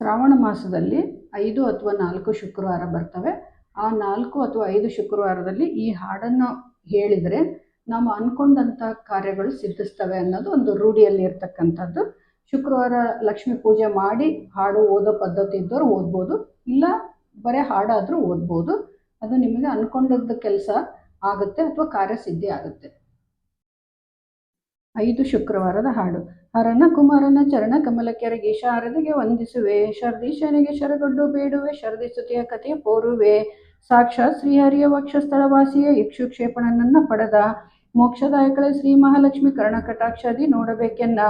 ಶ್ರಾವಣ ಮಾಸದಲ್ಲಿ ಐದು ಅಥವಾ ನಾಲ್ಕು ಶುಕ್ರವಾರ ಬರ್ತವೆ. ಆ ನಾಲ್ಕು ಅಥವಾ ಐದು ಶುಕ್ರವಾರದಲ್ಲಿ ಈ ಹಾಡನ್ನು ಹೇಳಿದರೆ ನಾವು ಅಂದ್ಕೊಂಡಂಥ ಕಾರ್ಯಗಳು ಸಿದ್ಧಿಸ್ತವೆ ಅನ್ನೋದು ಒಂದು ರೂಢಿಯಲ್ಲಿ ಇರ್ತಕ್ಕಂಥದ್ದು. ಶುಕ್ರವಾರ ಲಕ್ಷ್ಮಿ ಪೂಜೆ ಮಾಡಿ ಹಾಡು ಓದೋ ಪದ್ಧತಿ ಇದ್ದವ್ರು ಓದ್ಬೋದು. ಇಲ್ಲ, ಬರೀ ಹಾಡಾದರೂ ಓದ್ಬೋದು. ಅದು ನಿಮಗೆ ಅಂದ್ಕೊಂಡದ್ದು ಕೆಲಸ ಆಗುತ್ತೆ ಅಥವಾ ಕಾರ್ಯಸಿದ್ಧಿ ಆಗುತ್ತೆ. ಐದು ಶುಕ್ರವಾರದ ಹಾಡು. ಹರನ ಕುಮಾರನ ಚರಣ ಕಮಲಕ್ಕೆರಗಿ ಶಾರದೆಗೆ ವಂದಿಸುವೆ. ಶರ್ದೀಶನಿಗೆ ಶರಗೊಡ್ಡು ಬೇಡುವೆ, ಶರದಿ ಸುತಿಯ ಕಥೆಯ ಪೋರುವೆ ಸಾಕ್ಷಾತ್ ಶ್ರೀಹರಿಯ ವಕ್ಷಸ್ಥಳವಾಸಿಯ ಇಕ್ಷುಕ್ಷೇಪಣನನ್ನ ಪಡೆದ. ಮೋಕ್ಷದಾಯಕಳೆ ಶ್ರೀ ಮಹಾಲಕ್ಷ್ಮಿ ಕರ್ಣಕಟಾಕ್ಷಾದಿ ನೋಡಬೇಕೆನ್ನ.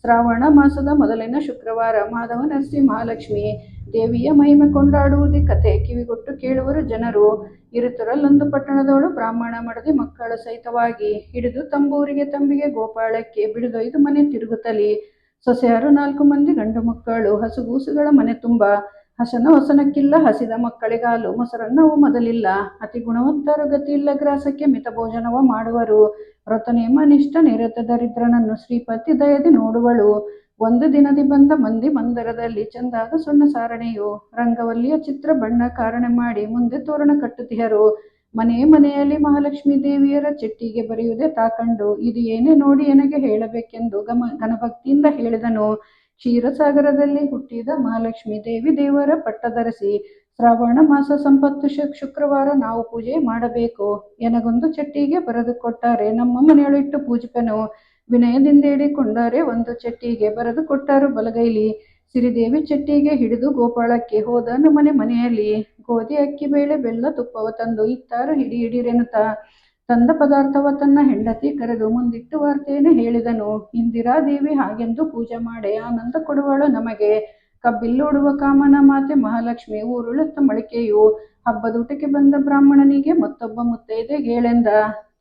ಶ್ರಾವಣ ಮಾಸದ ಮೊದಲಿನ ಶುಕ್ರವಾರ, ಮಾಧವ ನರಸಿ ಮಹಾಲಕ್ಷ್ಮಿ. ದೇವಿಯ ಮಹಿಮೆ ಕೊಂಡಾಡುವುದೇ ಕಥೆ. ಕಿವಿಗೊಟ್ಟು ಕೇಳುವರು ಜನರು. ಇರುತ್ತರಲ್ಲೊಂದು ಪಟ್ಟಣದವಳು ಬ್ರಾಹ್ಮಣ ಮಡದಿ ಮಕ್ಕಳ ಸಹಿತವಾಗಿ ಹಿಡಿದು ತಂಬೂರಿಗೆ ತಂಬಿಗೆ ಗೋಪಾಳಕ್ಕೆ ಬಿಡಿದೊಯ್ದು ಮನೆ ತಿರುಗುತ್ತಲಿ. ಸೊಸೆಯರು ನಾಲ್ಕು ಮಂದಿ ಗಂಡು ಮಕ್ಕಳು. ಹಸುಗೂಸುಗಳ ಮನೆ ತುಂಬ. ಹಸನ ಹೊಸನಕ್ಕಿಲ್ಲ ಹಸಿದ ಮಕ್ಕಳಿಗಾಲು ಮೊಸರನ್ನವು ಮೊದಲಿಲ್ಲ. ಅತಿ ಗುಣವಂತರು ಗತಿಯಿಲ್ಲ ಗ್ರಾಸಕ್ಕೆ ಮಿತ ಭೋಜನವ ಮಾಡುವರು. ವ್ರತನೇಮ ನಿಷ್ಠ ನಿರತ ದರಿದ್ರನನ್ನು ಶ್ರೀಪತಿ ದಯದಿ ನೋಡುವಳು. ಒಂದು ದಿನದಿ ಬಂದ ಮಂದಿ ಮಂದಿರದಲ್ಲಿ ಚಂದಾದ ಸುಣ್ಣ ಸಾರಣೆಯು ರಂಗವಲ್ಲಿಯ ಚಿತ್ರ ಬಣ್ಣ ಕಾರಣ ಮಾಡಿ ಮುಂದೆ ತೋರಣ ಕಟ್ಟುತ್ತಿಹರು ಮನೆ ಮನೆಯಲ್ಲಿ ಮಹಾಲಕ್ಷ್ಮೀ ದೇವಿಯರ ಚಿಟ್ಟಿಗೆ ಬರೆಯುವುದೇ ತಾಕಂಡು. ಇದು ಏನೇ ನೋಡಿ ನನಗೆ ಹೇಳಬೇಕೆಂದು ಗಮ ಘನಭಕ್ತಿಯಿಂದ ಹೇಳಿದನು. ಕ್ಷೀರಸಾಗರದಲ್ಲಿ ಹುಟ್ಟಿದ ಮಹಾಲಕ್ಷ್ಮೀ ದೇವಿ ದೇವರ ಪಟ್ಟಧರಿಸಿ, ಶ್ರಾವಣ ಮಾಸ ಸಂಪತ್ತು ಶುಕ್ರವಾರ ನಾವು ಪೂಜೆ ಮಾಡಬೇಕು. ಎನಗೊಂದು ಚಟ್ಟಿಗೆ ಬರೆದುಕೊಟ್ಟಾರೆ ನಮ್ಮ ಮನೆಯೊಳಿಟ್ಟು ಪೂಜಿಪನು. ವಿನಯದಿಂದ ಕೊಂಡರೆ ಒಂದು ಚಟ್ಟಿಗೆ ಬರೆದು ಕೊಟ್ಟರು ಬಲಗೈಲಿ. ಸಿರಿದೇವಿ ಚಟ್ಟಿಗೆ ಹಿಡಿದು ಗೋಪಾಳಕ್ಕೆ ಹೋದನು ಮನೆ ಮನೆಯಲ್ಲಿ. ಗೋಧಿ, ಅಕ್ಕಿ, ಬೇಳೆ, ಬೆಲ್ಲ, ತುಪ್ಪವ ತಂದು ಇತ್ತಾರು ಹಿಡಿ ಹಿಡಿರೆನುತ. ತಂದ ಪದಾರ್ಥವ ತನ್ನ ಹೆಂಡತಿ ಕರೆದು ಮುಂದಿಟ್ಟು ವಾರ್ತೆಯನ್ನು ಹೇಳಿದನು. ಇಂದಿರಾದೇವಿ ಹಾಗೆಂದು ಪೂಜೆ ಮಾಡಿ ಆನಂದ ಕೊಡುವಳು ನಮಗೆ. ಕಬ್ಬಿಲ್ಲೋಡುವ ಕಾಮನ ಮಾತೆ ಮಹಾಲಕ್ಷ್ಮಿ ಊರುಳುತ್ತ ಮಳಿಕೆಯು ಹಬ್ಬದೂಟಕ್ಕೆ ಬಂದ ಬ್ರಾಹ್ಮಣನಿಗೆ ಮತ್ತೊಬ್ಬ ಮುತ್ತೈದೆ ಗೇಳೆಂದ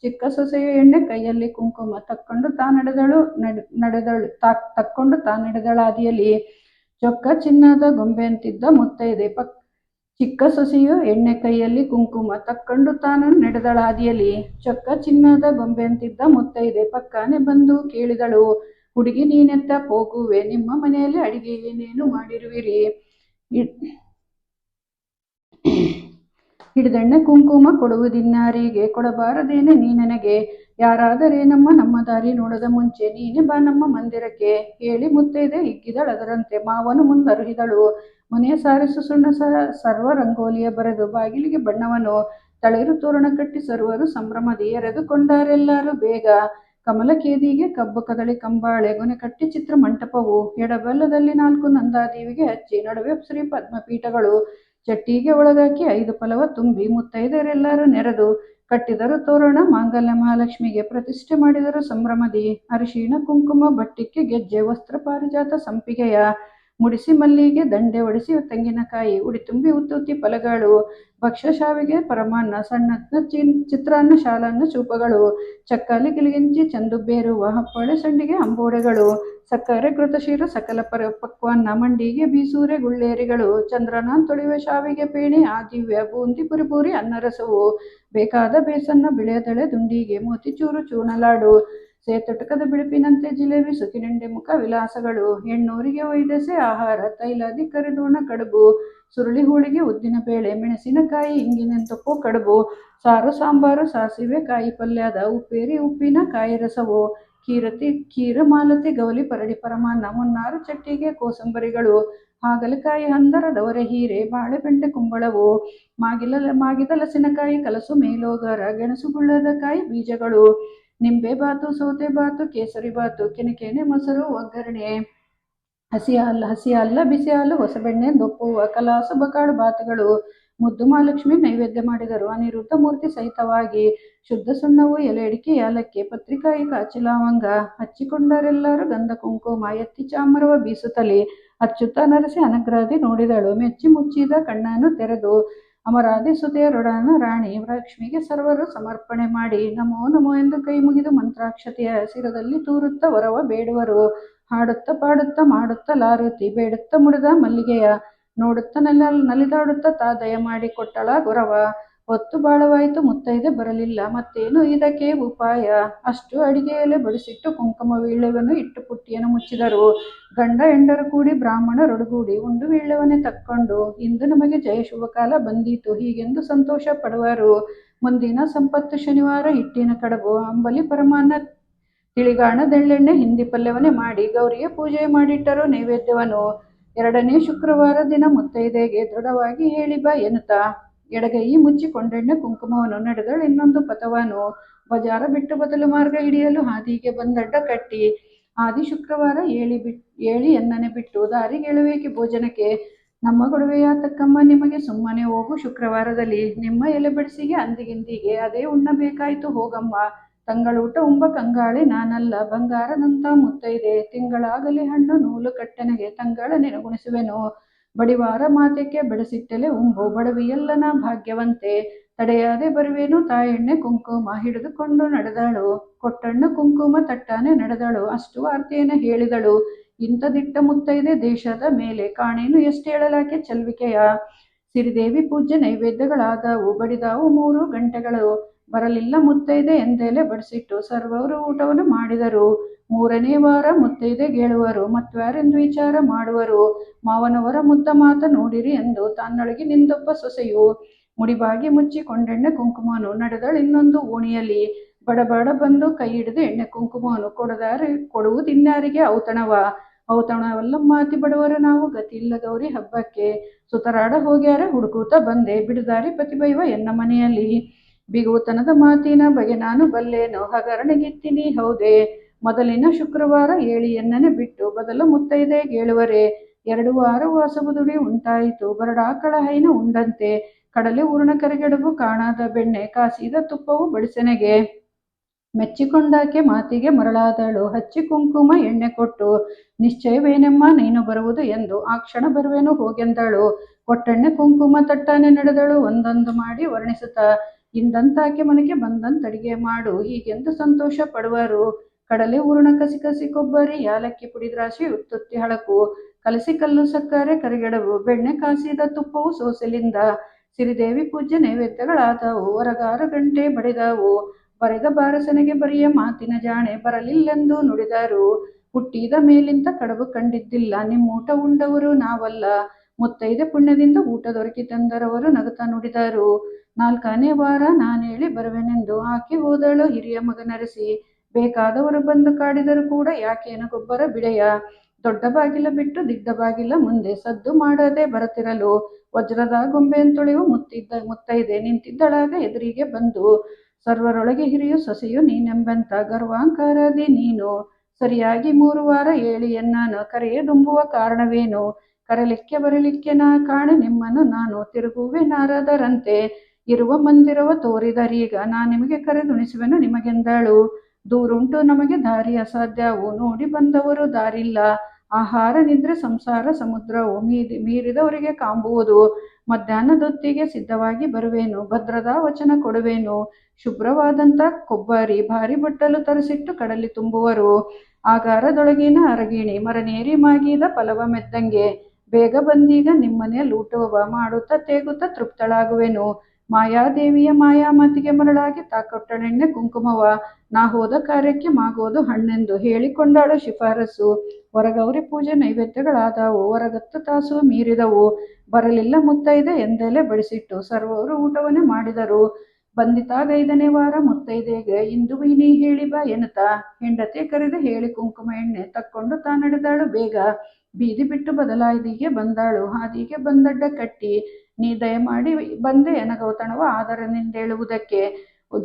ಚಿಕ್ಕ ಸೊಸೆಯ ಎಣ್ಣೆ ಕೈಯಲ್ಲಿ ಕುಂಕುಮ ತಕ್ಕೊಂಡು ತಾ ನಡೆದಳು, ನಡೆ, ನಡೆದಳು ತಾಕ್ ತಕ್ಕೊಂಡು ತಾ ನಡೆದಳಾದಿಯಲ್ಲಿ ಚೊಕ್ಕ ಚಿನ್ನದ ಗೊಂಬೆ ಅಂತಿದ್ದ ಮುತ್ತೈದೆ. ಪಕ್, ಚಿಕ್ಕ ಸೊಸೆಯು ಎಣ್ಣೆ ಕೈಯಲ್ಲಿ ಕುಂಕುಮ ತಕ್ಕೊಂಡು ತಾನು ನಡೆದಳಾದಿಯಲ್ಲಿ ಚೊಕ್ಕ ಚಿನ್ನದ ಗೊಂಬೆ ಅಂತಿದ್ದ ಮುತ್ತೈದೆ ಪಕ್ಕಾನೆ ಬಂದು ಕೇಳಿದಳು, ಹುಡುಗಿ ನೀನೆತ್ತ ಹೋಗುವೆ ನಿಮ್ಮ ಮನೆಯಲ್ಲಿ ಅಡಿಗೆ ಏನೇನು ಮಾಡಿರುವಿರಿ? ಹಿಡಿದೆಣ್ಣೆ ಕುಂಕುಮ ಕೊಡುವುದಿನ್ನಾರಿಗೆ ಕೊಡಬಾರದೇನೆ ನೀ ನನಗೆ. ಯಾರಾದರೆ ನಮ್ಮ ನಮ್ಮ ದಾರಿ ನೋಡದ ಮುಂಚೆ ನೀನೆ ಬಾ ನಮ್ಮ ಮಂದಿರಕ್ಕೆ. ಹೇಳಿ ಮುತ್ತೈದೆ ಇಕ್ಕಿದಳದರಂತೆ ಮಾವನು ಮುಂದರುಹಿದಳು. ಮನೆಯ ಸಾರಿಸು ಸುಣ್ಣ ಸರ್ವ ರಂಗೋಲಿಯ ಬರೆದು ಬಾಗಿಲಿಗೆ ಬಣ್ಣವನು. ತಳಿರು ತೋರಣ ಕಟ್ಟಿ ಸರ್ವರು ಸಂಭ್ರಮದಿ ಎರೆದುಕೊಂಡಾರೆಲ್ಲರೂ ಬೇಗ. ಕಮಲ ಕೇದಿಗೆ ಕಬ್ಬು ಕದಳಿ ಕಂಬಾಳೆ ಗೊನೆ ಕಟ್ಟಿ ಚಿತ್ರ ಮಂಟಪವು ಎಡಬಲ್ಲದಲ್ಲಿ ನಾಲ್ಕು ನಂದಾದೇವಿಗೆ ಹಚ್ಚಿ ನಡುವೆ ಶ್ರೀ ಪದ್ಮಪೀಠಗಳು. ಚಟ್ಟಿಗೆ ಒಳಗಾಕಿ ಐದು ಫಲವ ತುಂಬಿ ಮುತ್ತೈದರೆಲ್ಲರೂ ನೆರೆದು ಕಟ್ಟಿದರು ತೋರಣ ಮಾಂಗಲ್ಯ ಮಹಾಲಕ್ಷ್ಮಿಗೆ ಪ್ರತಿಷ್ಠೆ ಮಾಡಿದರು ಸಂಭ್ರಮದಿ ಅರಿಶಿಣ ಕುಂಕುಮ ಬಟ್ಟಿಕ್ಕೆ ಗೆಜ್ಜೆ ವಸ್ತ್ರ ಪಾರಿಜಾತ ಸಂಪಿಗೆಯ ಮುಡಿಸಿ ಮಲ್ಲಿಗೆ, ದಂಡೆ ಒಡಿಸಿ ತೆಂಗಿನಕಾಯಿ, ಉಡಿ ತುಂಬಿ ಉತ್ತುತ್ತಿ ಫಲಗಳು ಭಕ್ಷ್ಯ ಶಾವಿಗೆ ಪರಮಾನ್ನ ಸಣ್ಣ ಚಿನ್, ಚಿತ್ರಾನ್ನ, ಶಾಲಾನ್ನ ಚೂಪಗಳು, ಚಕ್ಕಾಲಿ ಗಿಲಿಗಿಂಚಿ ಚಂದುಬ್ಬೇರು ವಾಹಪ್ಪಳೆ, ಸಂಡಿಗೆ, ಅಂಬೋಡೆಗಳು, ಸಕ್ಕರೆ ಕೃತಶೀರ ಸಕಲ ಪರ, ಪಕ್ವಾನ್ನ, ಮಂಡಿಗೆ, ಬೀಸೂರೆ, ಗುಳ್ಳೇರಿಗಳು, ಚಂದ್ರನ ತೊಳೆಯುವ ಶಾವಿಗೆ, ಪೇಣಿ ಆ ದಿವ್ಯ ಬೂಂದಿ ಪುರಿ ಪೂರಿ ಅನ್ನರಸವು, ಬೇಕಾದ ಬೇಸನ್ನ, ಬಿಳೆದಳೆ, ದುಂಡಿಗೆ ಮೋತಿಚೂರು ಚೂಣಲಾಡು ಸೇತುಟಕದ ಬಿಳುಪಿನಂತೆ ಜಿಲೇಬಿ, ಸುಖಿನಿಂಡೆ ಮುಖ, ವಿಲಾಸಗಳು ಹೆಣ್ಣೂರಿಗೆ ಒಯ್ದೆಸೆ ಆಹಾರ, ತೈಲಾದಿ, ಕರಿದೋಣ, ಕಡುಬು, ಸುರುಳಿ ಹೋಳಿಗೆ, ಉದ್ದಿನ ಬೇಳೆ, ಮೆಣಸಿನಕಾಯಿ ಇಂಗಿನಂತಪ್ಪು ಕಡುಬು, ಸಾರು, ಸಾಂಬಾರು, ಸಾಸಿವೆ, ಕಾಯಿ ಪಲ್ಯದ ಉಪ್ಪೇರಿ, ಉಪ್ಪಿನ, ಕಾಯಿ ರಸವು, ಕೀರತಿ, ಕೀರ ಮಾಲತಿ ಗೌಲಿ ಪರಡಿ, ಪರಮಾನ್ನ, ಮುನ್ನಾರು, ಚಟ್ಟಿಗೆ, ಕೋಸಂಬರಿಗಳು, ಹಾಗಲಕಾಯಿ, ಹಂದರ, ದವರೆ, ಹೀರೆ ಬಾಳೆಬೆಂಡೆ ಕುಂಬಳವು, ಮಾಗಿಲ, ಮಾಗಿದ, ಲಸಿನಕಾಯಿ, ಕಲಸು, ಮೇಲೋಗರ ಗೆಣಸುಗುಳ್ಳದ ಕಾಯಿ, ಬೀಜಗಳು ನಿಂಬೆ ಬಾತು, ಸೌತೆ ಬಾತು, ಕೇಸರಿ ಬಾತು ಕೆನೆಕೆನೆ ಮೊಸರು, ಒಗ್ಗರಣೆ. ಹಸಿ ಹಾಲು, ಹಸಿ ಹಾಲ್ಲ ಬಿಸಿ ಹಾಲು, ಹೊಸಬೆಣ್ಣೆ, ದೊಪ್ಪು ಕಲಾಸು ಬಕಾಳು ಬಾತುಗಳು. ಮುದ್ದು ಮಹಾಲಕ್ಷ್ಮಿ ನೈವೇದ್ಯ ಮಾಡಿದರು. ಅನಿರುದ್ಧ ಮೂರ್ತಿ ಸಹಿತವಾಗಿ ಶುದ್ಧ ಸುಣ್ಣವು, ಎಲೆ ಅಡಿಕೆ ಯಾಲಕ್ಕೆ ಪತ್ರಿಕಾಯಿ, ಕಾಚಿ ಲವಂಗ. ಹಚ್ಚಿಕೊಂಡರೆಲ್ಲರೂ ಗಂಧ ಕುಂಕುಮ, ಎತ್ತಿ ಚಾಮರವ ಬೀಸುತ್ತಲೇ. ಅಚ್ಚುತ್ತ ನರಸಿ ಅನಗ್ರಹದಿ ನೋಡಿದಳು. ಮೆಚ್ಚಿ ಮುಚ್ಚಿದ ಕಣ್ಣನ್ನು ತೆರೆದು ಅಮರಾದಿ ಸುತೆಯರೊಡನ ರಾಣಿ ಲಕ್ಷ್ಮಿಗೆ ಸರ್ವರು ಸಮರ್ಪಣೆ ಮಾಡಿ, ನಮೋ ನಮೋ ಎಂದು ಕೈ ಮುಗಿದು ಮಂತ್ರಾಕ್ಷತೆಯ ಹಸಿರದಲ್ಲಿ ತೂರುತ್ತ ವರವ ಬೇಡುವರು. ಹಾಡುತ್ತ ಪಾಡುತ್ತ ಮಾಡುತ್ತ ಲಾರುತಿ ಬೇಡುತ್ತ ಮುಡಿದ ಮಲ್ಲಿಗೆಯ, ನೋಡುತ್ತ ನೆಲ, ನಲಿದಾಡುತ್ತ ತಾ ದಯ ಮಾಡಿ ಕೊಟ್ಟಳ ಗೊರವ. ಹೊತ್ತು ಬಾಳವಾಯಿತು, ಮುತ್ತೈದೆ ಬರಲಿಲ್ಲ. ಮತ್ತೇನು ಇದಕ್ಕೆ ಉಪಾಯ? ಅಷ್ಟು ಅಡಿಗೆಯಲ್ಲೇ ಬಡಿಸಿಟ್ಟು ಕುಂಕುಮ ವೀಳ್ಯವನ್ನು ಇಟ್ಟು ಪುಟ್ಟಿಯನ್ನು ಮುಚ್ಚಿದರು. ಗಂಡ ಹೆಂಡರು ಕೂಡಿ ಬ್ರಾಹ್ಮಣರೊಡಗೂಡಿ ಉಂಡು ವೀಳ್ಯವನ್ನೇ ತಕ್ಕೊಂಡು, ಇಂದು ನಮಗೆ ಜಯ ಶುಭಕಾಲ ಬಂದೀತು, ಹೀಗೆಂದು ಸಂತೋಷ ಪಡುವರು. ಮುಂದಿನ ಸಂಪತ್ತು ಶನಿವಾರ ಹಿಟ್ಟಿನ ಕಡಬು. ಅಂಬಲಿ ಪರಮಾನ ತಿಳಿಗಾಣ ದೆಳ್ಳೆಣ್ಣೆ ಹಿಂದಿ ಪಲ್ಯವನ್ನೇ ಮಾಡಿ ಗೌರಿಗೆ ಪೂಜೆ ಮಾಡಿಟ್ಟರು ನೈವೇದ್ಯವನ್ನು ಎರಡನೇ ಶುಕ್ರವಾರ ದಿನ ಮುತ್ತೈದೆಗೆ ದೃಢವಾಗಿ ಹೇಳಿ ಬಾ ಎನ್ನುತ್ತಾ ಎಡಗೈ ಮುಚ್ಚಿಕೊಂಡೆಣ್ಣೆ ಕುಂಕುಮವನ್ನು ನಡೆದಳು. ಇನ್ನೊಂದು ಪಥವನು ಬಜಾರ ಬಿಟ್ಟು ಬದಲು ಮಾರ್ಗ ಹಿಡಿಯಲು ಹಾದಿಗೆ ಬಂದಡ್ಡ ಕಟ್ಟಿ ಆದಿ ಶುಕ್ರವಾರ ಏಳಿ ಬಿಟ್, ಏಳಿ ಎನ್ನನೆ ಬಿಟ್ಟು ದಾರಿಗೆಳುವಿಕೆ ಭೋಜನಕ್ಕೆ. ನಮ್ಮ ಗೊಡವೆಯ ತಕ್ಕಮ್ಮ ನಿಮಗೆ ಸುಮ್ಮನೆ ಹೋಗು ಶುಕ್ರವಾರದಲ್ಲಿ. ನಿಮ್ಮ ಎಲೆ ಬಡಿಸಿಗೆ ಅಂದಿಗಿಂದಿಗೆ ಅದೇ ಉಣ್ಣಬೇಕಾಯ್ತು ಹೋಗಮ್ಮ. ತಂಗಳೂಟ ಉಂಬ ಕಂಗಾಳೆ ನಾನಲ್ಲ. ಬಂಗಾರದಂತ ಮುತ್ತೈದೆ. ತಿಂಗಳಾಗಲಿ ಹಣ್ಣು ನೂಲು ಕಟ್ಟನೆಗೆ ತಂಗಳ ನೆನಗುಣಿಸುವೆನು ಬಡಿವಾರ ಮಾತೆಕ್ಕೆ ಬೆಳೆಸಿಟ್ಟೆಲೆ ಉಂಬು. ಬಡವಿಯಲ್ಲನ ಭಾಗ್ಯವಂತೆ ತಡೆಯಾದೆ ಬರುವೇನು. ತಾಯಣ್ಣೆ ಕುಂಕುಮ ಹಿಡಿದುಕೊಂಡು ನಡೆದಳು. ಕೊಟ್ಟಣ್ಣ ಕುಂಕುಮ ತಟ್ಟಾನೆ ನಡೆದಳು. ಅಷ್ಟು ವಾರ್ತೆಯನ್ನು ಹೇಳಿದಳು. ಇಂಥದಿಟ್ಟ ಮುತ್ತೈದೆ ದೇಶದ ಮೇಲೆ ಕಾಣೇನು ಎಷ್ಟು ಹೇಳಲಾಕೆ ಚಲ್ವಿಕೆಯ? ಸಿರಿದೇವಿ ಪೂಜೆ ನೈವೇದ್ಯಗಳಾದವು. ಬಡಿದಾವು ಮೂರು ಗಂಟೆಗಳು. ಬರಲಿಲ್ಲ ಮುತ್ತೈದೆ ಎಂದೇಲೆ ಬಡಿಸಿಟ್ಟು ಸರ್ವರು ಊಟವನ್ನು ಮಾಡಿದರು. ಮೂರನೇ ವಾರ ಮುತ್ತೈದೆ ಗೇಳುವರು ಮತ್ವ್ಯಾರೆಂದು ವಿಚಾರ ಮಾಡುವರು? ಮಾವನವರ ಮುದ್ದ ಮಾತ ನೋಡಿರಿ ಎಂದು ತನ್ನೊಳಗೆ ನಿಂದೊಬ್ಬ ಸೊಸೆಯು ಮುಡಿಬಾಗಿ ಮುಚ್ಚಿ ಕೊಂಡೆಣ್ಣೆ ಕುಂಕುಮನು ನಡೆದಳು ಇನ್ನೊಂದು ಓಣಿಯಲ್ಲಿ. ಬಡಬಡ ಬಂದು ಕೈ ಹಿಡಿದು ಎಣ್ಣೆ ಕುಂಕುಮವನ್ನು ಕೊಡದಾರೆ ಕೊಡುವುದಿನ್ನಾರಿಗೆ ಔತಣವ. ಔತಣವಲ್ಲಮ್ಮಾತಿ ಬಡವರು ನಾವು ಗತಿಲ್ಲ ಗೌರಿ ಹಬ್ಬಕ್ಕೆ. ಸುತರಾಡ ಹೋಗ್ಯಾರ ಹುಡುಕೂತ ಬಂದೆ, ಬಿಡದಾರಿ ಪ್ರತಿಭೈವ ಎನ್ನ ಮನೆಯಲ್ಲಿ. ಬಿಗುತನದ ಮಾತಿನ ಬಗೆ ನಾನು ಬಲ್ಲೇನು ಹಗರಣಗಿತ್ತೀನಿ ಹೌದೇ? ಮೊದಲಿನ ಶುಕ್ರವಾರ ಏಳಿ ಎನ್ನನೆ ಬಿಟ್ಟು ಬದಲು ಮುತ್ತೈದೆ ಗೇಳುವರೆ ಎರಡು ವಾರ ವಾಸಬುದುಡಿ ಉಂಟಾಯಿತು. ಬರಡಾಕಳ ಹೈನ ಉಂಡಂತೆ. ಕಡಲೆ ಊರ್ಣ ಕರಿಗಡುಬು ಕಾಣಾದ ಬೆಣ್ಣೆ ಕಾಸಿದ ತುಪ್ಪವು ಬಡಿಸೆನೆಗೆ. ಮೆಚ್ಚಿಕೊಂಡಾಕೆ ಮಾತಿಗೆ ಮರಳಾದಳು. ಹಚ್ಚಿ ಕುಂಕುಮ ಎಣ್ಣೆ ಕೊಟ್ಟು, ನಿಶ್ಚಯವೇನೆಮ್ಮ ನೀನು ಬರುವುದು ಎಂದು ಆ ಕ್ಷಣ ಬರುವೆನು ಹೋಗೆಂದಳು. ಕೊಟ್ಟೆಣ್ಣೆ ಕುಂಕುಮ ತಟ್ಟಾನೆ ನಡೆದಳು. ಒಂದೊಂದು ಮಾಡಿ ವರ್ಣಿಸುತ್ತಾ, ಇಂದಂತಾಕೆ ಮನೆಗೆ ಬಂದಂತಡಿಗೆ ಮಾಡು. ಹೀಗೆಂದು ಸಂತೋಷ ಪಡುವರು. ಕಡಲೆ ಹೂರಣ ಕಸಿ ಕಸಿ ಕೊಬ್ಬರಿ ಯಾಲಕ್ಕಿ ಪುಡಿ ದ್ರಾಕ್ಷಿ, ಉತ್ತುತ್ತಿ ಹಳಕು, ಕಲಸಿ ಕಲ್ಲು ಸಕ್ಕರೆ, ಕರಿಗಡಬು, ಬೆಣ್ಣೆ ಕಾಸಿದ ತುಪ್ಪವು ಸೋಸಲಿಂದ ಸಿರಿದೇವಿ ಪೂಜ್ಯ ನೈವೇದ್ಯಗಳಾದವು. ಹೊರಗಾರ ಗಂಟೆ ಬಡಿದವು. ಬರೆದ ಬಾರಸನಿಗೆ ಬರಿಯ ಮಾತಿನ ಜಾಣೆ ಬರಲಿಲ್ಲೆಂದು ನುಡಿದರು. ಹುಟ್ಟಿದ ಮೇಲಿಂದ ಕಡಬು ಕಂಡಿದ್ದಿಲ್ಲ. ನಿಮ್ಮೂಟ ಉಂಡವರು ನಾವಲ್ಲ. ಮುತ್ತೈದೆ ಪುಣ್ಯದಿಂದ ಊಟ ದೊರಕಿ ತಂದರವರು ನಗುತ್ತಾ ನುಡಿದರು. ನಾಲ್ಕನೇ ವಾರ ನಾನೇಳಿ ಬರುವೆನೆಂದು ಆಕೆ ಹೋದಳು ಹಿರಿಯ ಮಗನರಸಿ. ಬೇಕಾದವರು ಬಂದು ಕಾಡಿದರು ಕೂಡ ಯಾಕೇನು ಗೊಬ್ಬರ ಬಿಡೆಯ? ದೊಡ್ಡ ಬಾಗಿಲ ಬಿಟ್ಟು ದಿಡ್ಡ ಬಾಗಿಲ ಮುಂದೆ ಸದ್ದು ಮಾಡದೆ ಬರುತ್ತಿರಲು ವಜ್ರದ ಗೊಂಬೆಯಂತೊಳೆಯುವ ಮುತ್ತಿದ್ದ ಮುತ್ತೈದೆ ನಿಂತಿದ್ದಳಾಗ ಎದುರಿಗೆ ಬಂದು, ಸರ್ವರೊಳಗೆ ಹಿರಿಯು ಸೊಸೆಯು ನೀನೆಂಬಂತ ಗರ್ವಾಂಕಾರದಿ ನೀನು, ಸರಿಯಾಗಿ ಮೂರು ವಾರ ಹೇಳಿ ಎನ್ನಾನು ಕರೆಯದುಂಬುವ ಕಾರಣವೇನು? ಕರಲಿಕ್ಕೆ ಬರಲಿಕ್ಕೆ ನಾ ಕಾಣ ನಿಮ್ಮನ್ನು ನಾನು, ತಿರುಗುವೆ ನಾರದರಂತೆ, ಇರುವ ಮಂದಿರವ ತೋರಿದರೀಗ ನಾ ನಿಮಗೆ ಕರೆದುಣಿಸುವೆನು ನಿಮಗೆಂದಳು? ದೂರುಂಟು ನಮಗೆ ದಾರಿ ಅಸಾಧ್ಯವು ನೋಡಿ ಬಂದವರು ದಾರಿಲ್ಲ. ಆಹಾರ ನಿದ್ರೆ ಸಂಸಾರ ಸಮುದ್ರವು ಮೀರಿ, ಮೀರಿದವರಿಗೆ ಕಾಂಬುವುದು. ಮಧ್ಯಾಹ್ನದೊತ್ತಿಗೆ ಸಿದ್ಧವಾಗಿ ಬರುವೇನು. ಭದ್ರತಾ ವಚನ ಕೊಡುವೇನು. ಶುಭ್ರವಾದಂಥ ಕೊಬ್ಬರಿ ಭಾರಿ ಬಟ್ಟಲು ತರಿಸಿಟ್ಟು ಕಡಲಿ ತುಂಬುವರು. ಆಗಾರದೊಳಗಿನ ಅರಗಿಣಿ ಮರನೇರಿ ಮಾಗಿದ ಫಲವ ಮೆದ್ದಂಗೆ. ಬೇಗ ಬಂದೀಗ ನಿಮ್ಮನೆ ಲೂಟುವ ಮಾಡುತ್ತಾ ತೇಗುತ್ತಾ ತೃಪ್ತಳಾಗುವೆನು. ಮಾಯಾದೇವಿಯ ಮಾಯಾಮಾತಿಗೆ ಮರಳಾಗಿ ತಾಕೊಟ್ಟಳೆಣ್ಣೆ ಕುಂಕುಮವ. ನಾ ಹೋದ ಕಾರ್ಯಕ್ಕೆ ಮಾಗೋದು ಹಣ್ಣೆಂದು ಹೇಳಿಕೊಂಡಾಳು ಶಿಫಾರಸು. ಹೊರಗೌರಿ ಪೂಜೆ ನೈವೇದ್ಯಗಳಾದವು ಹೊರಗತ್ತು ತಾಸು ಮೀರಿದವು. ಬರಲಿಲ್ಲ ಮುತ್ತೈದೆ ಎಂದೆಲೆ ಬಡಿಸಿಟ್ಟು ಸರ್ವರು ಊಟವನ್ನೇ ಮಾಡಿದರು. ಬಂದಿತಾಗೈದನೇ ವಾರ ಮುತ್ತೈದೆಗೆ, ಇಂದು ನೀ ಹೇಳಿ ಬಾ ಎನ್ನುತ್ತಾ. ಹೆಂಡತಿ ಕರೆದು ಹೇಳಿ ಕುಂಕುಮ ಎಣ್ಣೆ ತಕ್ಕೊಂಡು ತಾ ನಡೆದಾಳು ಬೇಗ. ಬೀದಿ ಬಿಟ್ಟು ಬದಲಾಯ್ದಿಗೆ ಬಂದಾಳು, ಹಾದಿಗೆ ಬಂದಡ್ಡ ಕಟ್ಟಿ. ನೀ ದಯಮಾಡಿ ಬಂದೆ ಎನಗೌತಣವ ಆದರೆ ನಿಂದೇಳುವುದಕ್ಕೆ?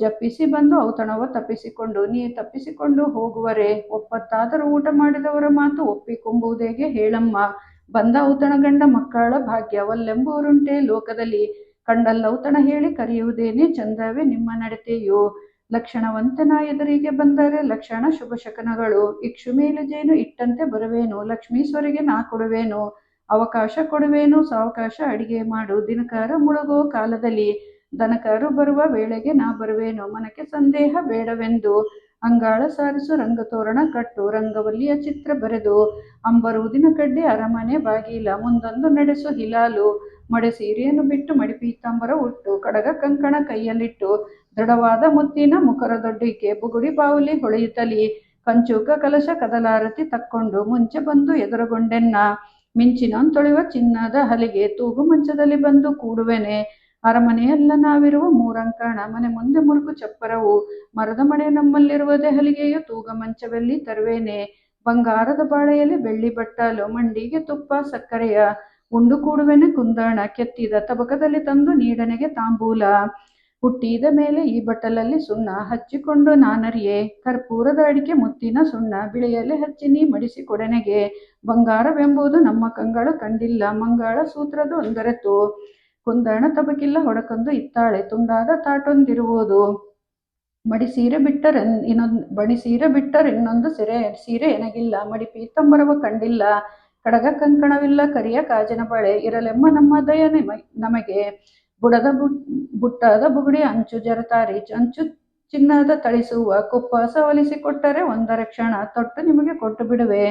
ಜಪ್ಪಿಸಿ ಬಂದು ಔತಣವ ತಪ್ಪಿಸಿಕೊಂಡು. ನೀ ತಪ್ಪಿಸಿಕೊಂಡು ಹೋಗುವರೆ? ಒಪ್ಪತ್ತಾದರೂ ಊಟ ಮಾಡಿದವರ ಮಾತು ಒಪ್ಪಿಕೊಂಬುವುದೇಗೆ ಹೇಳಮ್ಮ. ಬಂದ ಔತಣ ಗಂಡ ಮಕ್ಕಳ ಭಾಗ್ಯ ವಲ್ಲೆಂಬೂರುಂಟೆ ಲೋಕದಲ್ಲಿ. ಕಂಡಲ್ಲೌತಣ ಹೇಳಿ ಕರೆಯುವುದೇನೆ ಚಂದವೇ ನಿಮ್ಮ ನಡತೆಯು. ಲಕ್ಷಣವಂತನ ಎದುರಿಗೆ ಬಂದರೆ ಲಕ್ಷಣ ಶುಭ ಶಕನಗಳು ಇಕ್ಷು ಮೇಲೆ ಜೇನು ಇಟ್ಟಂತೆ ಬರುವೇನು, ಲಕ್ಷ್ಮೀಶ್ವರಿಗೆ ನಾ ಕೊಡುವೇನು. ಅವಕಾಶ ಕೊಡುವೇನು, ಸಾವಕಾಶ ಅಡಿಗೆ ಮಾಡು. ದಿನಕಾರ ಮುಳುಗೋ ಕಾಲದಲ್ಲಿ ದನಕರು ಬರುವ ವೇಳೆಗೆ ನಾ ಬರುವೇನು. ಮನಕ್ಕೆ ಸಂದೇಹ ಬೇಡವೆಂದು ಅಂಗಾಳ ಸಾರಿಸು, ರಂಗ ತೋರಣ ಕಟ್ಟು. ರಂಗವಲ್ಲಿಯ ಚಿತ್ರ ಬರೆದು ಅಂಬರುವುದಿನ ಕಡ್ಡಿ ಅರಮನೆ ಬಾಗಿಲ. ಮುಂದೊಂದು ನಡೆಸು ಹಿಲಾಲು ಮಡೆ ಸೀರೆಯನ್ನು ಬಿಟ್ಟು ಮಡಿ ಪೀತಾಂಬರ ಉಟ್ಟು ಕಡಗ ಕಂಕಣ ಕೈಯಲ್ಲಿಟ್ಟು, ದೃಢವಾದ ಮುತ್ತಿನ ಮುಖರ ದೊಡ್ಡಿಕೆ. ಬುಗುಡಿ ಬಾವುಲಿ ಹೊಳೆಯುತ್ತಲಿ, ಕಂಚೂಕ ಕಲಶ ಕದಲಾರತಿ ತಕ್ಕೊಂಡು, ಮುಂಚೆ ಬಂದು ಎದುರುಗೊಂಡೆನ್ನ ಮಿಂಚಿನೊಂತೊಳೆಯುವ ಚಿನ್ನದ ಹಲಿಗೆ ತೂಗು ಮಂಚದಲ್ಲಿ ಬಂದು ಕೂಡುವೆನೆ. ಅರಮನೆಯಲ್ಲ ನಾವಿರುವ ಮೂರಂಕಣ, ಮನೆ ಮುಂದೆ ಮುರುಕು ಚಪ್ಪರವು, ಮರದ ಮಣೆ ನಮ್ಮಲ್ಲಿರುವ ಹಲಿಗೆಯು ತೂಗ ಮಂಚವೆಲ್ಲಿ ತರುವೇನೆ. ಬಂಗಾರದ ಬಾಳೆಯಲ್ಲಿ ಬೆಳ್ಳಿ ಬಟ್ಟಲು, ಮಂಡಿಗೆ ತುಪ್ಪ, ಸಕ್ಕರೆಯ ಉಂಡು ಕೂಡುವೆನೆ ಕುಂದಣ, ಕೆತ್ತಿದ ತಬಕದಲ್ಲಿ ತಂದು ನೀಡನೆಗೆ ತಾಂಬೂಲ. ಹುಟ್ಟಿದ ಮೇಲೆ ಈ ಬಟ್ಟಲಲ್ಲಿ ಸುಣ್ಣ ಹಚ್ಚಿಕೊಂಡು ನಾನರಿಯೆ, ಕರ್ಪೂರದ ಅಡಿಕೆ ಮುತ್ತಿನ ಸುಣ್ಣ ಬಿಳಿಯಲ್ಲಿ ಹಚ್ಚಿನಿ ಮಡಿಸಿ ಕೊಡೆನೆಗೆ. ಬಂಗಾರವೆಂಬುದು ನಮ್ಮ ಕಂಗಳ ಕಂಡಿಲ್ಲ, ಮಂಗಳ ಸೂತ್ರದ ಒಂದರೆತು ಕುಂದಣ ತಬಕಿಲ್ಲ ಹೊಡಕೊಂದು ಇತ್ತಾಳೆ, ತುಂಡಾದ ತಾಟೊಂದಿರುವುದು. ಮಡಿ ಸೀರೆ ಬಿಟ್ಟರೆನ್, ಇನ್ನೊಂದು ಬಡಿ ಸೀರೆ ಬಿಟ್ಟರೆನ್ನೊಂದು ಸೀರೆ ಸೀರೆ ಎನಗಿಲ್ಲ, ಮಡಿ ಪೀತಂಬರವ ಕಂಡಿಲ್ಲ. ಕಡಗ ಕಂಕಣವಿಲ್ಲ ಕರಿಯ ಕಾಜಿನ ಬಳೆ ಇರಲೆಮ್ಮ ನಮ್ಮ ದಯನೆ ನಿಮ- ನಮಗೆ. ಬುಟ್ ಬುಟ್ಟಾದ ಬುಗುಡಿ ಅಂಚು ಜರತಾರಿ ಅಂಚು ಚಿನ್ನದ ತಳಿಸುವ ಕುಪ್ಪಾಸ ಒಲಿಸಿಕೊಟ್ಟರೆ ಒಂದರ ಕ್ಷಣ ತೊಟ್ಟು ನಿಮಗೆ ಕೊಟ್ಟು ಬಿಡುವೆ.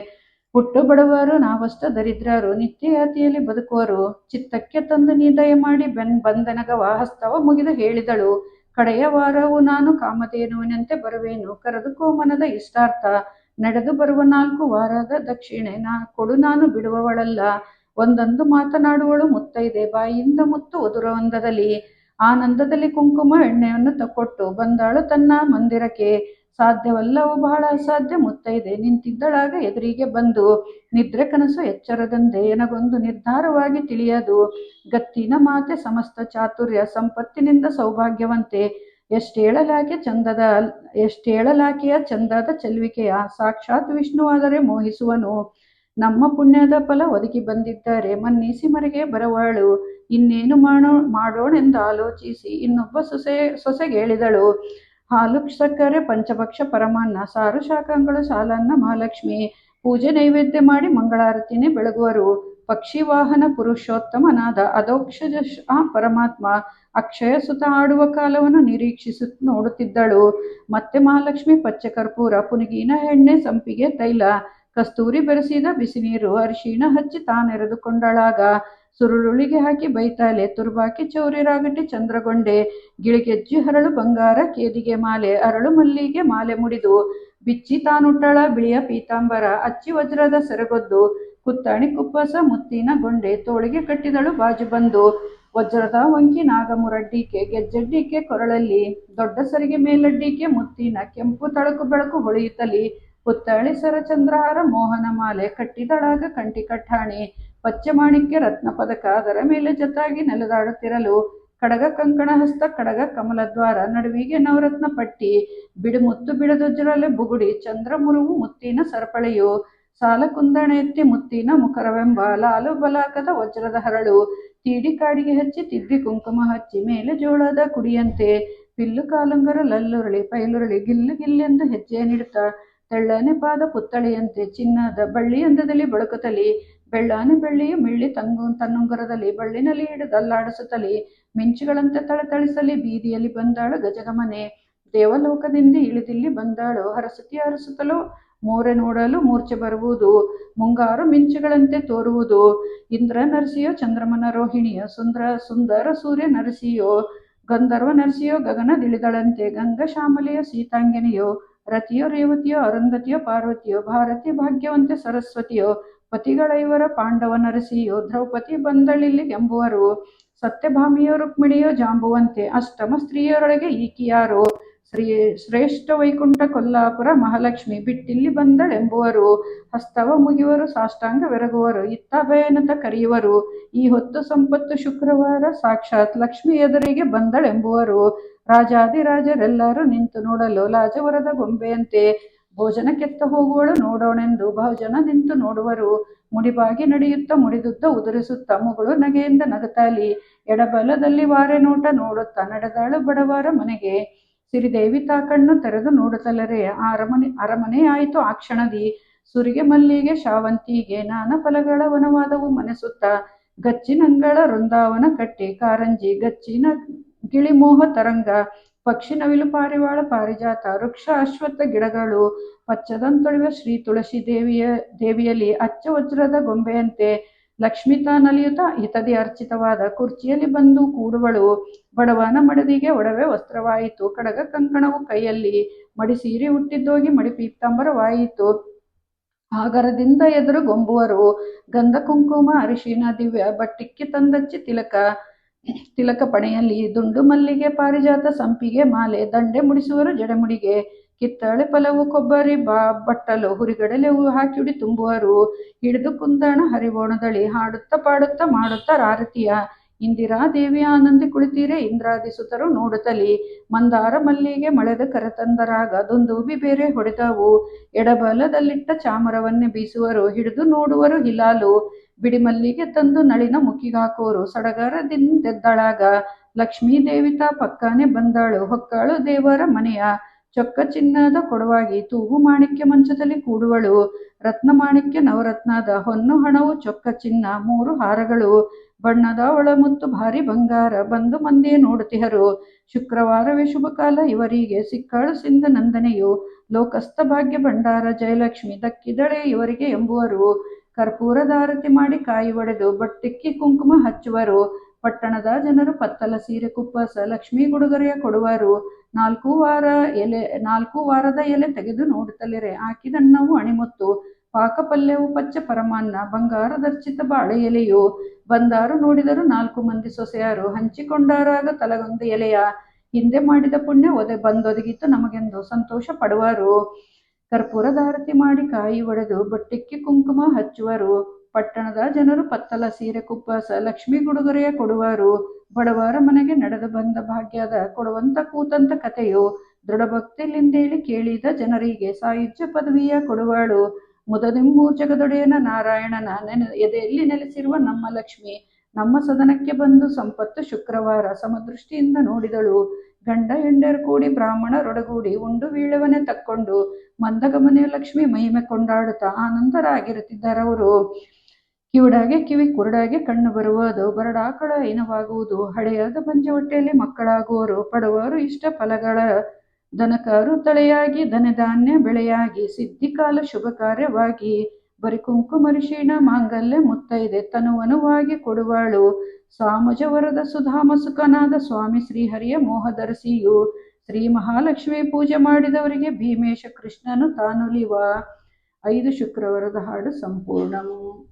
ಹುಟ್ಟು ಬಡವರು, ನಾವಷ್ಟ ದರಿದ್ರರು, ನಿತ್ಯಯಾತಿಯಲ್ಲಿ ಬದುಕುವರು. ಚಿತ್ತಕ್ಕೆ ತಂದು ನೀ ದಯ ಮಾಡಿ ಬೆನ್ ಬಂಧನಗ ವಾಹಸ್ತವ ಮುಗಿದು ಹೇಳಿದಳು. ಕಡೆಯ ವಾರವು ನಾನು ಕಾಮಧೇನುವಿನಂತೆ ಬರುವೇನು. ಕರೆದು ಕೋಮನದ ಇಷ್ಟಾರ್ಥ. ನಡೆದು ಬರುವ ನಾಲ್ಕು ವಾರದ ದಕ್ಷಿಣೆ ನಾ ಕೊಡು ನಾನು ಬಿಡುವವಳಲ್ಲ. ಒಂದೊಂದು ಮಾತನಾಡುವಳು, ಮುತ್ತೈದೆ ಬಾಯಿಯಿಂದ ಮುತ್ತು ಉದುರವಂದದಲ್ಲಿ ಆನಂದದಲ್ಲಿ ಕುಂಕುಮ ಎಣ್ಣೆಯನ್ನು ತಕ್ಕೊಟ್ಟು ಬಂದಾಳು ತನ್ನ ಮಂದಿರಕ್ಕೆ. ಸಾಧ್ಯವಲ್ಲವು ಬಹಳ ಅಸಾಧ್ಯ, ಮುತ್ತೈದೆ ನಿಂತಿದ್ದಳಾಗ ಎದುರಿಗೆ ಬಂದು. ನಿದ್ರೆ ಕನಸು ಎಚ್ಚರದಂದೆ ಎನಗೊಂದು ನಿರ್ಧಾರವಾಗಿ ತಿಳಿಯದು. ಗತ್ತಿನ ಮಾತೆ ಸಮಸ್ತ ಚಾತುರ್ಯ ಸಂಪತ್ತಿನಿಂದ ಸೌಭಾಗ್ಯವಂತೆ. ಎಷ್ಟೇಳಲಾಕೆ ಚಂದದ, ಎಷ್ಟೇಳಲಾಕೆಯ ಚಂದದ ಚೆಲ್ವಿಕೆಯ. ಸಾಕ್ಷಾತ್ ವಿಷ್ಣುವಾದರೆ ಮೋಹಿಸುವನು. ನಮ್ಮ ಪುಣ್ಯದ ಫಲ ಒದಗಿ ಬಂದಿದ್ದಾರೆ. ಮನ್ನಿಸಿ ಮರೆಗೆ ಬರವಾಳು. ಇನ್ನೇನು ಮಾಡೋ ಮಾಡೋಣೆಂದು ಆಲೋಚಿಸಿ ಇನ್ನೊಬ್ಬ ಸೊಸೆ ಸೊಸೆಗೇಳಿದಳು ಹಾಲು ಸಕ್ಕರೆ, ಪಂಚಭಕ್ಷ, ಪರಮಾನ್ನ, ಸಾರು, ಶಾಖಗಳು, ಸಾಲನ್ನ, ಮಹಾಲಕ್ಷ್ಮಿ, ಪೂಜೆ ನೈವೇದ್ಯ ಮಾಡಿ ಮಂಗಳಾರತಿನೇ ಬೆಳಗುವರು. ಪಕ್ಷಿ ವಾಹನ ಪುರುಷೋತ್ತಮನಾದ ಆ ಪರಮಾತ್ಮ ಅಕ್ಷಯ ಸುತ ಆಡುವ ಕಾಲವನ್ನು ನಿರೀಕ್ಷಿಸು ನೋಡುತ್ತಿದ್ದಳು. ಮತ್ತೆ ಮಹಾಲಕ್ಷ್ಮಿ ಪಚ್ಚ ಕರ್ಪೂರ ಪುನುಗಿನ, ಎಣ್ಣೆ, ಸಂಪಿಗೆ, ತೈಲ ಕಸ್ತೂರಿ ಬೆರೆಸಿದ ಬಿಸಿನೀರು ಅರಿಶಿಣ ಹಚ್ಚಿ ತಾನೆರೆದುಕೊಂಡಳಾಗ ಸುರುಳುಳಿಗೆ ಹಾಕಿ ಬೈತಾಲೆ ತುರ್ಬಾಕಿ ಚೌರಿ ರಾಗಟ್ಟಿ ಚಂದ್ರಗೊಂಡೆ ಗಿಳಿಗೆಜ್ಜಿ ಹರಳು ಬಂಗಾರ ಕೇದಿಗೆ ಮಾಲೆ ಅರಳು ಮಲ್ಲಿಗೆ ಮಾಲೆ ಮುಡಿದು ಬಿಚ್ಚಿ ತಾನುಟ್ಟಳ ಬಿಳಿಯ ಪೀತಾಂಬರ ಅಚ್ಚಿ ವಜ್ರದ ಸೆರಗೊದ್ದು ಕುತ್ತಾಣಿ ಕುಪ್ಪಸ ಮುತ್ತಿನ ಗೊಂಡೆ ತೋಳಿಗೆ ಕಟ್ಟಿದಳು ಬಾಜು ಬಂದು ವಜ್ರದ ವಂಕಿ ನಾಗಮುರಡ್ಡಿಕೆ ಗೆಜ್ಜಡ್ಡಿಕೆ ಕೊರಳಲ್ಲಿ ದೊಡ್ಡ ಸರಿಗೆ ಮೇಲಡ್ಡಿಕೆ ಮುತ್ತಿನ ಕೆಂಪು ತಳಕು ಬೆಳಕು ಹೊಳೆಯುತ್ತಲಿ ಪುತ್ತಳಿ ಸರಚಂದ್ರಹಾರ ಮೋಹನ ಮಾಲೆ ಕಟ್ಟಿದಳಾಗ ಕಂಟಿ ಕಟ್ಟಾಣಿ ಪಚ್ಚೆ ಮಾಣಿಕ್ಯ ರತ್ನ ಪದಕ ಅದರ ಮೇಲೆ ಜತಾಗಿ ನೆಲೆದಾಡುತ್ತಿರಲು ಕಡಗ ಕಂಕಣ ಹಸ್ತ ಕಡಗ ಕಮಲದ್ವಾರ ನಡುವಿಗೆ ನವರತ್ನ ಪಟ್ಟಿ. ಬಿಡುಮುತ್ತು ಬಿಡದೊಜ್ಜರಲೆ ಬುಗುಡಿ ಚಂದ್ರ ಮುರುವು ಮುತ್ತಿನ ಸರಪಳೆಯು. ಸಾಲ ಕುಂದಣ ಎತ್ತಿ ಮುತ್ತಿನ ಮುಖರವೆಂಬ ಲಾಲು ಬಲಾಕದ ವಜ್ರದ ಹರಳು. ತೀಡಿ ಕಾಡಿಗೆ ಹಚ್ಚಿ ತಿದ್ದಿ ಕುಂಕುಮ ಹಚ್ಚಿ ಮೇಲೆ ಜೋಳದ ಕುಡಿಯಂತೆ. ಪಿಲ್ಲು ಕಾಲುಂಗರ ಲಲ್ಲುರಳಿ ಪೈಲುರಳಿ ಗಿಲ್ಲು ಗಿಲ್ಲೆಂದು ಹೆಜ್ಜೆ ನೀಡುತ್ತಾ ತೆಳ್ಳನೆ ಪಾದ ಪುತ್ತಳಿಯಂತೆ ಚಿನ್ನದ ಬಳ್ಳಿ ಅಂದದಲ್ಲಿ ಬಳುಕುತ್ತಲಿ, ಬೆಳ್ಳಾನೆ ಬೆಳ್ಳಿಯು ಮಿಳ್ಳಿ ತಂಗು ತನ್ನುಂಗರದಲ್ಲಿ, ಬಳ್ಳಿನಲ್ಲಿ ಹಿಡಿದಲ್ಲಾಡಿಸುತ್ತಲಿ ಮಿಂಚುಗಳಂತೆ ತಳತಳಿಸಲಿ, ಬೀದಿಯಲ್ಲಿ ಬಂದಾಳು ಗಜಗಮನೆ. ದೇವಲೋಕದಿಂದ ಇಳಿದಿಲ್ಲಿ ಬಂದಾಳು, ಹರಸುತಿ ಹರಸುತ್ತಲೂ, ಮೋರೆ ನೋಡಲು ಮೂರ್ಛೆ ಬರುವುದು, ಮುಂಗಾರು ಮಿಂಚುಗಳಂತೆ ತೋರುವುದು. ಇಂದ್ರ ನರಸಿಯೋ ಚಂದ್ರಮನ ರೋಹಿಣಿಯೋ, ಸುಂದರ ಸುಂದರ ಸೂರ್ಯ ನರಸಿಯೋ, ಗಂಧರ್ವ ನರಸಿಯೋ, ಗಗನದಿಳಿದಳಂತೆ, ಗಂಗಾ ಶ್ಯಾಮಲೆಯೋ ಸೀತಾಂಗನೆಯೋ ರತಿಯೋ ರೇವತಿಯೋ, ಅರುಂಧತಿಯೋ, ಪಾರ್ವತಿಯೋ ಭಾರತಿ ಭಾಗ್ಯವಂತೆ ಸರಸ್ವತಿಯೋ, ಪತಿಗಳ ಇವರ ಪಾಂಡವ ನರಸಿಯೋ, ದ್ರೌಪದಿ ಬಂದಳಿಲ್ಲಿ ಎಂಬುವರು, ಸತ್ಯಭಾಮಿಯೋ, ರುಕ್ಮಿಣಿಯೋ, ಜಾಂಬುವಂತೆ ಅಷ್ಟಮ ಸ್ತ್ರೀಯರೊಳಗೆ ಈಕಿಯಾರೋ, ಶ್ರೀ, ಶ್ರೇಷ್ಠ ವೈಕುಂಠ ಕೊಲ್ಲಾಪುರ ಮಹಾಲಕ್ಷ್ಮಿ ಬಿಟ್ಟಿಲ್ಲಿ ಬಂದಳೆಂಬುವರು ಹಸ್ತವ ಮುಗಿಯುವರು ಸಾಷ್ಟಾಂಗವೆರಗುವರು ಇತ್ತ ಭಯನತ ಕರೆಯುವರು, ಈ ಹೊತ್ತು ಸಂಪತ್ತು ಶುಕ್ರವಾರ ಸಾಕ್ಷಾತ್ ಲಕ್ಷ್ಮಿ ಎದುರಿಗೆ ಬಂದಳೆಂಬುವರು ರಾಜಾದಿರಾಜರೆಲ್ಲರೂ ನಿಂತು ನೋಡಲು ಲಾಜವರದ ಗೊಂಬೆಯಂತೆ. ಭೋಜನ ಕೆತ್ತ ಹೋಗುವಳು ನೋಡೋಣೆಂದು ಬಹುಜನ ನಿಂತು ನೋಡುವರು. ಮುಡಿಬಾಗಿ ನಡೆಯುತ್ತ ಮುಡಿದುದ್ದ ಉದುರಿಸುತ್ತ ಮುಗಳು ನಗೆಯಿಂದ ನಗತಾಲಿ. ಎಡಬಲದಲ್ಲಿ ವಾರೆ ನೋಟ ನೋಡುತ್ತಾ ನಡೆದಾಳು ಬಡವರ ಮನೆಗೆ. ಸಿರಿದೇವಿ ತಾ ಕಣ್ಣು ತೆರೆದು ನೋಡುತ್ತಲರೆ. ಆ ಅರಮನೆ ಅರಮನೆ ಆಯಿತು ಆ ಕ್ಷಣದಿ. ಸುರಿಗೆ ಮಲ್ಲಿಗೆ ಶಾವಂತಿಗೆ ನಾನಾ ಫಲಗಳ ವನವಾದವು ಮನೆಸುತ್ತ. ಗಚ್ಚಿನಂಗಳ ವೃಂದಾವನ ಕಟ್ಟಿ ಕಾರಂಜಿ, ಗಚ್ಚಿನ ಗಿಳಿಮೋಹ ತರಂಗ ಪಕ್ಷಿ ನವಿಲು ಪಾರಿವಾಳ, ಪಾರಿಜಾತ, ವೃಕ್ಷ, ಅಶ್ವತ್ಥ ಗಿಡಗಳು, ಪಚ್ಚದಂತೊಳಿವ ಶ್ರೀ ತುಳಸಿ ದೇವಿಯ, ದೇವಿಯಲ್ಲಿ ಅಚ್ಚ ವಜ್ರದ ಗೊಂಬೆಯಂತೆ ಲಕ್ಷ್ಮಿತಾ ನಲಿಯುತ ಹಿತದಿ ಅರ್ಚಿತವಾದ ಕುರ್ಚಿಯಲ್ಲಿ ಬಂದು ಕೂಡುವಳು. ಬಡವನ ಮಡದಿಗೆ ಒಡವೆ ವಸ್ತ್ರವಾಯಿತು. ಕಡಗ ಕಂಕಣವು ಕೈಯಲ್ಲಿ ಮಡಿ ಸೀರೆ ಹುಟ್ಟಿದ್ದೋಗಿ ಮಡಿ ಪೀಪ್ತಾಂಬರವಾಯಿತು ಆಗರದಿಂದ ಎದುರು ಗೊಂಬುವರು. ಗಂಧ ಕುಂಕುಮ ಅರಿಶಿನ, ದಿವ್ಯ, ಬಟ್ಟಿಕ್ಕಿ ತಂದಚ್ಚಿ ತಿಲಕ ತಿಲಕ ಪಣೆಯಲ್ಲಿ ದುಂಡು ಮಲ್ಲಿಗೆ, ಪಾರಿಜಾತ ಸಂಪಿಗೆ, ಮಾಲೆ ದಂಡೆ ಮುಡಿಸುವರು ಜಡಮುಡಿಗೆ, ಕಿತ್ತಳೆ ಫಲವು ಕೊಬ್ಬರಿ, ಬಾ, ಬಟ್ಟಲು ಹುರಿಗಡಲೆ ಹೂ ಹಾಕಿ ಉಡಿ ತುಂಬುವರು. ಹಿಡಿದು ಕುಂದಣ ಹರಿವೋಣದಳಿ, ಹಾಡುತ್ತಾ ಪಾಡುತ್ತಾ ಮಾಡುತ್ತಾ ರಾರತಿಯ. ಇಂದಿರಾ ದೇವಿ ಆನಂದಿ ಕುಳಿತೀರೆ, ಇಂದ್ರಾದಿ ಸುತರು ನೋಡುತ್ತಲಿ. ಮಂದಾರ ಮಲ್ಲಿಗೆ ಮಳೆದ ಕರೆತಂದರಾಗ ಉಬಿ ಬೇರೆ ಹೊಡೆದವು. ಎಡಬಲದಲ್ಲಿಟ್ಟ ಚಾಮರವನ್ನೇ ಬೀಸುವರು, ಹಿಡಿದು ನೋಡುವರು ಹಿಲಾಲು. ಬಿಡಿ ಮಲ್ಲಿಗೆ ತಂದು ನಳಿನ ಮುಖಿಗಾಕೋರು ಸಡಗರದಿಂದೆದ್ದಳಾಗ ಲಕ್ಷ್ಮೀ ದೇವಿತ ಪಕ್ಕಾನೆ ಬಂದಾಳು. ಹೊಕ್ಕಾಳು ದೇವರ ಮನೆಯ ಚೊಕ್ಕ ಚಿನ್ನದ ಕೊಡವಾಗಿ ತೂಗು ಮಾಣಿಕ್ಯ ಮಂಚದಲ್ಲಿ ಕೂಡುವಳು. ರತ್ನ ಮಾಣಿಕ್ಯ ನವರತ್ನದ ಹೊನ್ನು ಹಣವು ಚೊಕ್ಕ ಚಿನ್ನ ಮೂರು ಹಾರಗಳು. ಬಣ್ಣದ ಒಳಮುತ್ತು ಭಾರಿ ಬಂಗಾರ. ಬಂದು ಮಂದಿಯೇ ನೋಡುತ್ತಿಹರು ಶುಕ್ರವಾರವೇ ಶುಭ ಕಾಲ ಇವರಿಗೆ. ಸಿಕ್ಕಾಳು ಸಿಂಧ ನಂದನೆಯು. ಲೋಕಸ್ಥ ಭಾಗ್ಯ ಭಂಡಾರ. ಜಯಲಕ್ಷ್ಮಿ ದಕ್ಕಿದಳೆ ಇವರಿಗೆ ಎಂಬುವರು. ಕರ್ಪೂರದಾರತಿ ಮಾಡಿ ಕಾಯಿ ಒಡೆದು ಬಟ್ಟಿಕ್ಕಿ ಕುಂಕುಮ ಹಚ್ಚುವರು. ಪಟ್ಟಣದ ಜನರು ಪತ್ತಲ ಸೀರೆ ಕುಪ್ಪಸ ಲಕ್ಷ್ಮೀ ಗುಡುಗರೆಯ ಕೊಡುವರು. ನಾಲ್ಕು ವಾರ ಎಲೆ, ನಾಲ್ಕು ವಾರದ ಎಲೆ ತೆಗೆದು ನೋಡುತ್ತಲಿರೆ. ಹಾಕಿದಣ್ಣವು ಅಣಿಮುತ್ತು. ಪಾಕಪಲ್ಯವು ಪಚ್ಚ ಪರಮಾನ್ನ ಬಂಗಾರದರ್ಚಿತ ಬಾಳೆ ಎಲೆಯು. ಬಂದಾರು ನೋಡಿದರು ನಾಲ್ಕು ಮಂದಿ ಸೊಸೆಯಾರು. ಹಂಚಿಕೊಂಡಾರಾಗ ತಲಗೊಂದು ಎಲೆಯ. ಹಿಂದೆ ಮಾಡಿದ ಪುಣ್ಯ ಒದೆ ಬಂದೊದಗಿತ್ತು ನಮಗೆಂದು ಸಂತೋಷ ಪಡುವರು. ಕರ್ಪೂರದಾರತಿ ಮಾಡಿ ಕಾಯಿ ಒಡೆದು ಬಟ್ಟಿಕ್ಕಿ ಕುಂಕುಮ ಹಚ್ಚುವರು. ಪಟ್ಟಣದ ಜನರು ಪತ್ತಲ ಸೀರೆ ಕುಪ್ಪಸ ಲಕ್ಷ್ಮಿ ಗುಡುಗೊರೆಯ ಕೊಡುವರು. ಬಡವರ ಮನೆಗೆ ನಡೆದು ಬಂದ ಭಾಗ್ಯದ ಕೊಡುವಂತ ಕೂತಂತ ಕಥೆಯು ದೃಢಭಕ್ತಿಲಿಂದೇಳಿ ಕೇಳಿದ ಜನರಿಗೆ ಸಾಹಿತ್ಯ ಪದವಿಯ ಕೊಡುವಳು. ಮುದನೆಂಬು ಜಗದೊಡೆಯನ ನಾರಾಯಣನ ನೆನೆ ಎದೆಯಲ್ಲಿ ನೆಲೆಸಿರುವ ನಮ್ಮ ಲಕ್ಷ್ಮಿ ನಮ್ಮ ಸದನಕ್ಕೆ ಬಂದು ಸಂಪತ್ತು ಶುಕ್ರವಾರ ಸಮದೃಷ್ಟಿಯಿಂದ ನೋಡಿದಳು. ಗಂಡ ಹೆಂಡರು ಕೂಡಿ ಬ್ರಾಹ್ಮಣರೊಡಗೂಡಿ ಉಂಡು ವೀಳವನೆ ತಕ್ಕೊಂಡು ಮಂದಗಮನೆಯ ಲಕ್ಷ್ಮಿ ಮಹಿಮೆ ಕೊಂಡಾಡುತ್ತಾ ಅವರು. ಕಿವಿಡಾಗೆ ಕಿವಿ, ಕುರುಡಾಗೆ ಕಣ್ಣು ಬರುವುದು ಬರಡಾಕಳ ಹೀನವಾಗುವುದು ಹಳೆಯಾದ ಪಂಜೆ ಹೊಟ್ಟೆಯಲ್ಲಿ ಮಕ್ಕಳಾಗುವರು, ಪಡುವರು ಇಷ್ಟ ಫಲಗಳ ದನಕರು ತಳೆಯಾಗಿ, ಧನಧಾನ್ಯ ಬೆಳೆಯಾಗಿ ಸಿದ್ಧಿಕಾಲ ಶುಭ ಕಾರ್ಯವಾಗಿ ಬರಿ ಕುಂಕುಮರಿಷೀಣ ಮಾಂಗಲ್ಯ ಮುತ್ತೈದೆ ತನುವನುವಾಗಿ ಕೊಡುವಳು. ಸಾಮಜ ವರದ ಸುಧಾಮ ಸುಖನಾದ ಸ್ವಾಮಿ ಶ್ರೀಹರಿಯ ಮೋಹದರ್ಶಿಯು ಶ್ರೀ ಮಹಾಲಕ್ಷ್ಮಿ ಪೂಜೆ ಮಾಡಿದವರಿಗೆ ಭೀಮೇಶ ಕೃಷ್ಣನು ತಾನುಲಿವ. ಐದು ಶುಕ್ರವಾರದ ಹಾಡು ಸಂಪೂರ್ಣವು